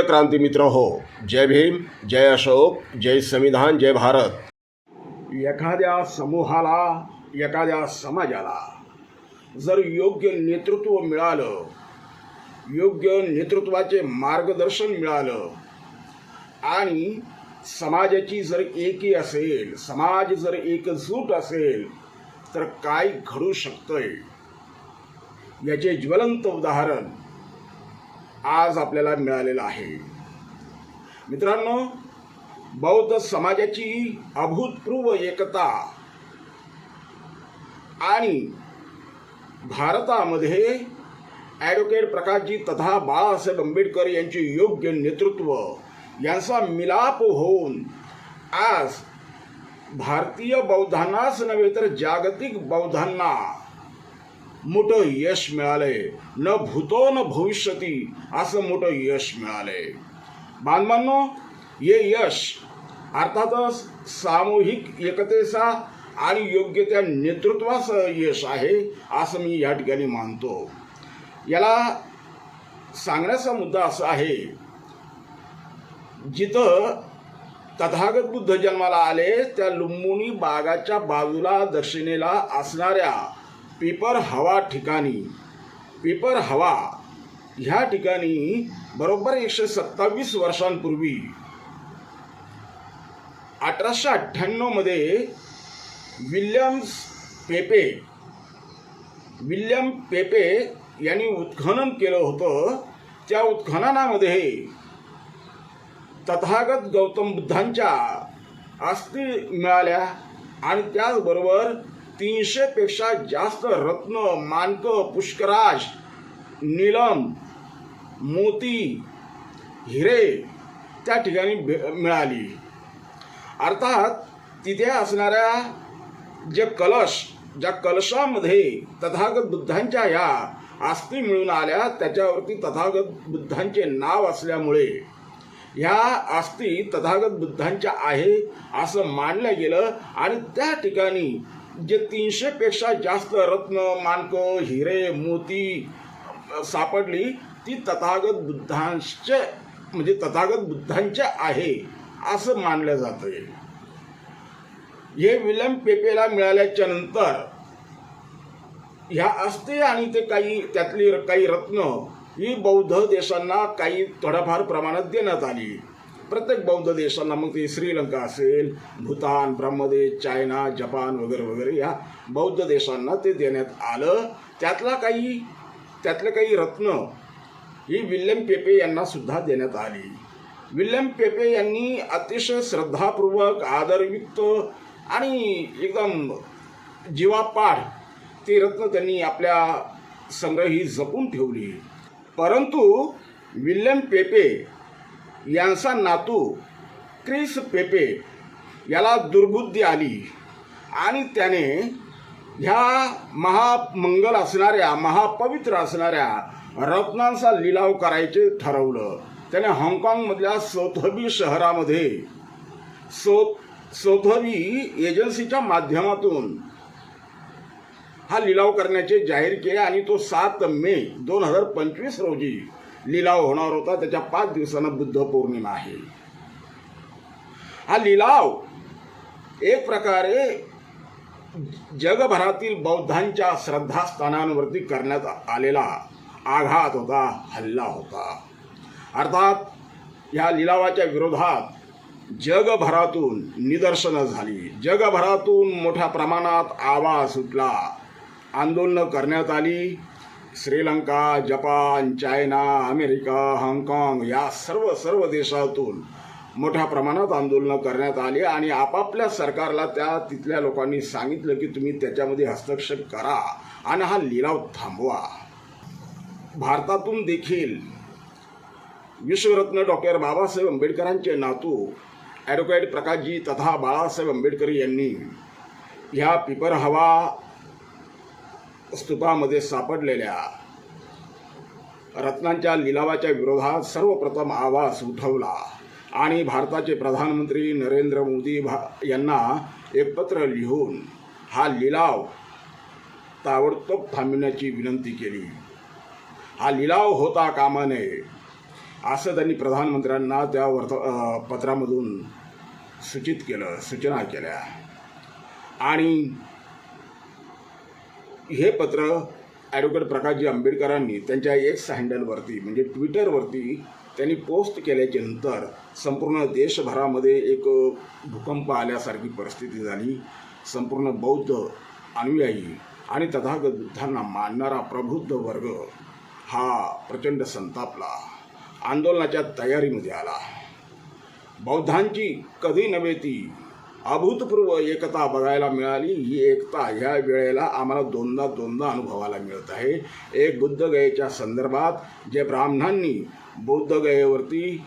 प्रिय क्रांती मित्र हो जय भीम जय अशोक जय संविधान जय भारत. एखाद्या समूहाला एखाद्या समाजाला जर योग्य नेतृत्व मिळालं योग्य नेतृत्वाचे मार्गदर्शन मिळालं आणि समाजाची जर एकी असेल समाज जर एकजूट असेल तर काय घडू शकतंय? याचे ज्वलंत उदाहरण आज आपल्याला मिळालेला आहे. मित्रांनो बौद्ध समाजाची अभूतपूर्व एकता आणि भारतामध्ये ॲडव्होकेट प्रकाशजी तथा बाळासाहेब आंबेडकर यांचे योग्य नेतृत्व यांचा मिलाप होऊन आज भारतीय बौद्धांनाच नव्हे तर जागतिक बौद्धांना मोठं यश मिळालंय. न भूतो न भविष्यती असं मोठं यश मिळालंय. बांधवांनो हे यश अर्थातच सामूहिक एकतेचा आणि योग्य त्या नेतृत्वाचं यश आहे असं मी या ठिकाणी मानतो. याला सांगण्याचा मुद्दा असा आहे जिथं तथागत बुद्ध जन्माला आले त्या लुंबुनी बागाच्या बाजूला दक्षिणेला असणाऱ्या पेपर हवा ठिकाणी. पेपर हवा. ह्या ठिकाणी बरोबर एकशे सत्तावीस वर्षांपूर्वी अठराशे अठ्ठ्याण्णवमध्ये विल्यम्स पेपे विल्यम पेपे यांनी उत्खनन केलं होतं. त्या उत्खननामध्ये तथागत गौतम बुद्धांच्या अस्थि मिळाल्या आणि त्याचबरोबर तीनशेपेक्षा जास्त रत्न मानक पुष्कराज नीलम मोती हिरे त्या ठिकाणी भे मिळाली. अर्थात तिथे असणाऱ्या जे कलश ज्या कलशामध्ये तथागत बुद्धांच्या ह्या आस्ती मिळून आल्या त्याच्यावरती तथागत बुद्धांचे नाव असल्यामुळे ह्या आस्ती तथागत बुद्धांच्या आहे असं मानलं गेलं आणि त्या ठिकाणी जे तीनशेपेक्षा जास्त रत्न मानकं हिरे मोती सापडली ती तथागत बुद्धांचे म्हणजे तथागत बुद्धांचे आहे असं मानलं जातं हे विलम पेपेला मिळाल्याच्या नंतर ह्या असते आणि ते काही त्यातली काही रत्न ही बौद्ध देशांना काही थोड्याफार प्रमाणात देण्यात आली. प्रत्येक बौद्ध देशांना मग ते श्रीलंका असेल भूतान ब्रह्मदेश चायना जपान वगैरे वगैरे या बौद्ध देशांना ते देण्यात आलं. त्यातला काही त्यातले काही रत्न ही विल्यम पेपे यांना सुद्धा देण्यात आली. विल्यम पेपे यांनी अतिशय श्रद्धापूर्वक आदरयुक्त आणि एकदम जीवापाठ ती रत्न त्यांनी आपल्या संग्रही जपून ठेवली. परंतु विल्यम पेपे यांचा नातू क्रिस पेपे याला दुर्बुद्धी आली आणि त्याने ह्या महामंगल असणाऱ्या महापवित्र असणाऱ्या रत्नांचा लिलाव करायचे ठरवलं. त्याने हाँगकाँगमधल्या सोथबी शहरामध्ये सो सोथबी एजन्सीच्या माध्यमातून हा लिलाव करण्याचे जाहीर केले आणि तो सात मे दोन हजार पंचवीस रोजी लिलाव होणार होता त्याच्या पाच दिवसांना बुद्ध पौर्णिमा आहे. हा लिलाव एक प्रकारे जगभरातील बौद्धांच्या श्रद्धास्थानांवरती करण्यात आलेला आघात होता हल्ला होता. अर्थात या लिलावाच्या विरोधात जगभरातून निदर्शनं झाली. जगभरातून मोठ्या प्रमाणात आवाज सुटला. आंदोलनं करण्यात आली. श्रीलंका जपान चायना अमेरिका हाँगकाँग या सर्व सर्व देशातून मोठ्या प्रमाणात आंदोलनं करण्यात आली आणि आपापल्या सरकारला त्या तिथल्या लोकांनी सांगितलं की तुम्ही त्याच्यामध्ये हस्तक्षेप करा आणि हा लिलाव थांबवा. भारतातून देखील विश्वरत्न डॉक्टर बाबासाहेब आंबेडकरांचे नातू ॲडव्होकेट प्रकाशजी तथा बाळासाहेब आंबेडकर यांनी ह्या पिपर हवा स्तूपामध्ये सापडलेल्या रत्नांच्या लिलावाच्या विरोधात सर्वप्रथम आवाज उठवला. आणि भारताचे प्रधानमंत्री नरेंद्र मोदी भा यांना एक पत्र लिहून हा लिलाव ताबडतोब थांबविण्याची विनंती केली. हा लिलाव होता कामा नये असं त्यांनी प्रधानमंत्र्यांना त्या वर्त पत्रामधून सूचित केलं सूचना केल्या. आणि हे पत्र ॲडव्होकेट प्रकाशजी आंबेडकरांनी त्यांच्या एक्स हँडलवरती म्हणजे ट्विटरवरती त्यांनी पोस्ट केल्याचे नंतर संपूर्ण देशभरामध्ये एक भूकंप आल्यासारखी परिस्थिती झाली. संपूर्ण बौद्ध अनुयायी आणि तथागत बुद्धांना मानणारा प्रबुद्ध वर्ग हा प्रचंड संतापला. आंदोलनाच्या तयारीमध्ये आला. बौद्धांची कधी नव्हे ती अभूतपूर्व एकता बघायला मिळाली. ही एकता ह्या वेळेला आम्हाला दोनदा दोनदा अनुभवायला मिळत आहे. एक बुद्धगयेच्या संदर्भात जे ब्राह्मणांनी बुद्धगयेवरती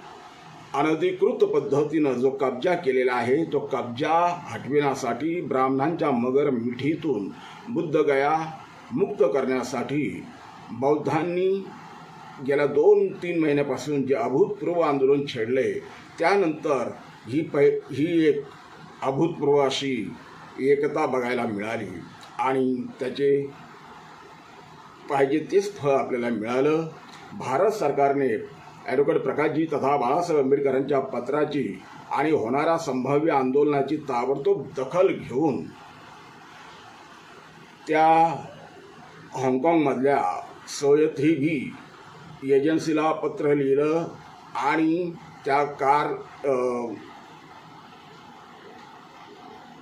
अनधिकृत पद्धतीनं जो कब्जा केलेला आहे तो कब्जा हटविण्यासाठी ब्राह्मणांच्या मगर मिठीतून बुद्धगया मुक्त करण्यासाठी बौद्धांनी गेल्या दोन तीन महिन्यापासून जे अभूतपूर्व आंदोलन छेडले त्यानंतर ही पै ही एक अभूतपूर्व अशी एकता बघायला मिळाली. आणि त्याचे पाहिजे तेच फळ आपल्याला मिळालं. भारत सरकारने ॲडव्होकेट प्रकाशजी तथा बाळासाहेब आंबेडकरांच्या पत्राची आणि होणाऱ्या संभाव्य आंदोलनाची ताबडतोब दखल घेऊन त्या हाँगकाँगमधल्या सोयथी भी एजन्सीला पत्र लिहिलं आणि त्या कार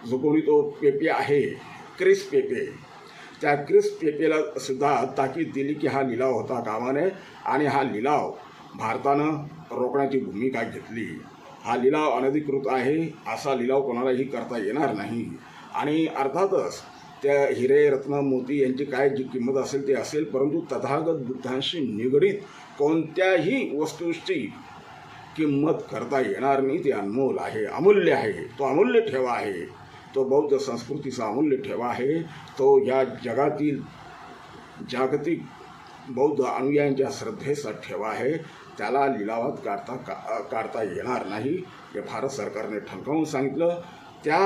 जो कोणी तो पेपे आहे क्रिस पेपे. त्या क्रिस पेपेला सुद्धा ताकीद दिली की हा लिलाव होता कामाने आणि हा लिलाव भारतानं रोखण्याची भूमिका घेतली. हा लिलाव अनधिकृत आहे असा लिलाव कोणालाही करता येणार नाही. आणि अर्थातच त्या हिरे रत्न मोती यांची काय जी किंमत असेल ते असेल परंतु तथागत बुद्धांशी निगडीत कोणत्याही वस्तूची किंमत करता येणार नाही. ते अनमोल आहे अमूल्य आहे तो अमूल्य ठेवा आहे. तो बौद्ध संस्कृतीचा अमूल्य ठेवा आहे तो या जगातील जागतिक बौद्ध अनुयायांच्या श्रद्धेचा ठेवा आहे त्याला लिलावात काढता का काढता येणार नाही हे भारत सरकारने ठणकावून सांगितलं. त्या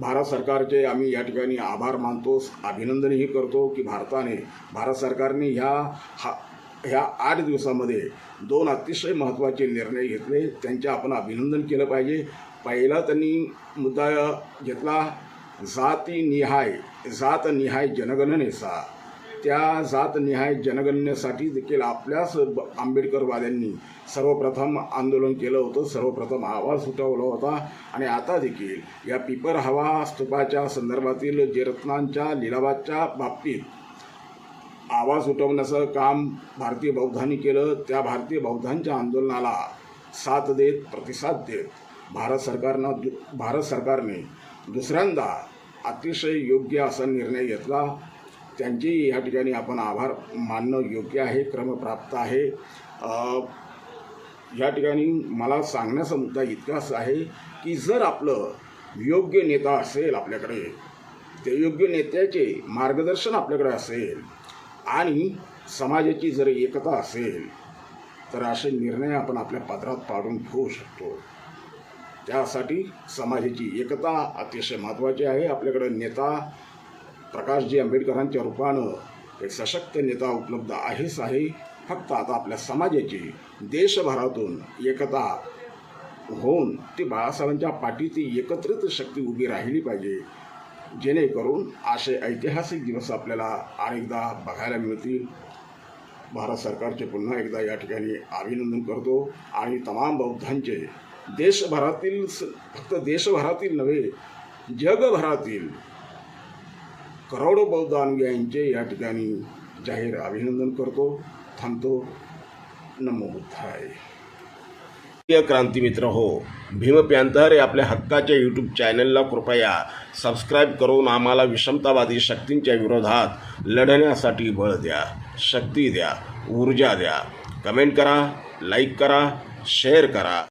भारत सरकारचे आम्ही या ठिकाणी आभार मानतो अभिनंदनही करतो की भारताने भारत सरकारने ह्या हा ह्या आठ दिवसामध्ये दोन अतिशय महत्त्वाचे निर्णय घेतले. त्यांचे आपण अभिनंदन केलं पाहिजे. पहिला त्यांनी मुद्दा घेतला जातीनिहाय जातनिहाय जनगणनेचा. त्या जातनिहाय जनगणनेसाठी देखील आपल्याच ब- आंबेडकरवाद्यांनी सर्वप्रथम आंदोलन केलं होतं सर्वप्रथम आवाज उठवला होता. आणि आता देखील या पिपर हवा स्तूपाच्या संदर्भातील जे रत्नांच्या लिलावाच्या बाबतीत आवाज उठवण्याचं काम भारतीय बौद्धांनी केलं त्या भारतीय बौद्धांच्या आंदोलनाला साथ देत प्रतिसाद देत. भारत सरकारनं दु भारत सरकारने दुसऱ्यांदा अतिशय योग्य असा निर्णय घेतला. त्यांची या ठिकाणी आपण आभार मानणं योग्य आहे क्रमप्राप्त आहे. या ठिकाणी मला सांगण्याचा मुद्दा इतकाच आहे की जर आपलं योग्य नेता असेल आपल्याकडे ते योग्य नेत्याचे मार्गदर्शन आपल्याकडे असेल आणि समाजाची जर एकता असेल तर असे निर्णय आपण आपल्या पदरात पाडून घेऊ शकतो. त्यासाठी समाजाची एकता अतिशय महत्त्वाची आहे. आपल्याकडे नेता प्रकाशजी आंबेडकरांच्या रूपानं एक सशक्त नेता उपलब्ध आहेच आहे. फक्त आता आपल्या समाजाची देशभरातून एकता होऊन ती बाळासाहेबांच्या पाठी ती एकत्रित शक्ती उभी राहिली पाहिजे. जेणेकरून असे ऐतिहासिक दिवस आपल्याला अनेकदा बघायला मिळतील. भारत सरकारचे पुन्हा एकदा या ठिकाणी अभिनंदन करतो. आणि तमाम बौद्धांचे देशभरातील स- फक्त देशभरातील नव्हे जगभरातील करोडो बौद्ध अनुयायांचे या ठिकाणी जाहीर अभिनंदन करतो थांबतो. नमो बुद्धाय. प्रिय क्रांती मित्र हो भीम प्यांतर आपल्या हक्काच्या यूट्यूब चॅनलला कृपया सबस्क्राईब करून आम्हाला विषमतावादी शक्तींच्या विरोधात लढण्यासाठी बळ द्या शक्ती द्या ऊर्जा द्या. कमेंट करा लाईक करा शेअर करा.